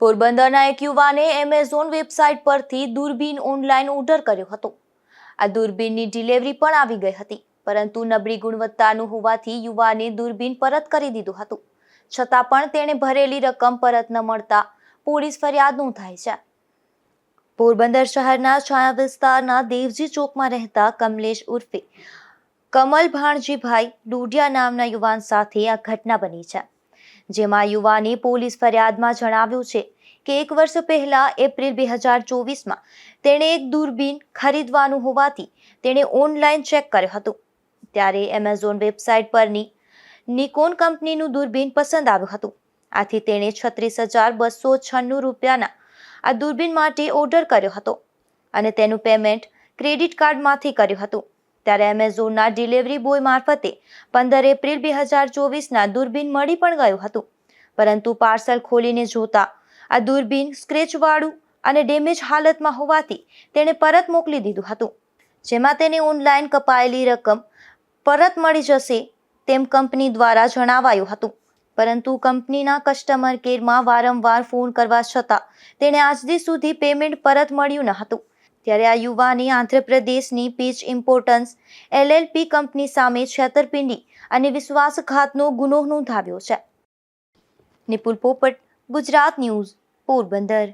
પોરબંદરના એક યુવાને એમેઝોન વેબસાઇટ પરથી દૂરબીન ઓનલાઈન ઓર્ડર કર્યો હતો. આ દૂરબીનની ડિલિવરી પણ આવી ગઈ હતી, પરંતુ નબળી ગુણવત્તાનું હોવાથી યુવાને દૂરબીન પરત કરી દીધું હતું. છતાં પણ તેણે ભરેલી રકમ પરત ન મળતા પોલીસ ફરિયાદ નોંધાઈ છે. પોરબંદર શહેરના છાયા વિસ્તારના દેવજી ચોકમાં રહેતા કમલેશ ઉર્ફે કમલ ભાણજીભાઈ ડોડિયા નામના યુવાન સાથે આ ઘટના બની છે. જેમાં યુવાને પોલીસ ફરિયાદમાં જણાવ્યું છે કે એક વર્ષ પહેલા એપ્રિલ બે હજાર ચોવીસમાં તેણે એક દૂરબીન ખરીદવાનું હોવાથી તેણે ઓનલાઈન ચેક કર્યું હતું. ત્યારે એમેઝોન વેબસાઇટ પરની નિકોન કંપનીનું દૂરબીન પસંદ આવ્યું હતું. આથી તેણે છત્રીસ હજાર બસો છન્નું રૂપિયાના આ દૂરબીન માટે ઓર્ડર કર્યો હતો અને તેનું પેમેન્ટ ક્રેડિટ કાર્ડમાંથી કર્યું હતું. ત્યારે એમેઝોનના ડિલિવરી બોય મારફતે પંદર એપ્રિલ બે હજાર ચોવીસના દૂરબીન મળી પણ ગયું હતું. પરંતુ પાર્સલ ખોલીને જોતા આ દૂરબીન સ્ક્રેચવાળું અને ડેમેજ હાલતમાં હોવાથી તેણે પરત મોકલી દીધું હતું. જેમાં તેને ઓનલાઈન કપાયેલી રકમ પરત મળી જશે તેમ કંપની દ્વારા જણાવાયું હતું. પરંતુ કંપનીના કસ્ટમર કેરમાં વારંવાર ફોન કરવા છતાં તેણે આજ સુધી પેમેન્ટ પરત મળ્યું ન હતું. ત્યારે આ યુવાને આંધ્રપ્રદેશની પીચ ઇમ્પોર્ટન્સ એલએલપી કંપની સામે છેતરપિંડી અને વિશ્વાસઘાતનો ગુનો નોંધાવ્યો છે. નિપુલ પોપટ, ગુજરાત ન્યૂઝ, પોરબંદર.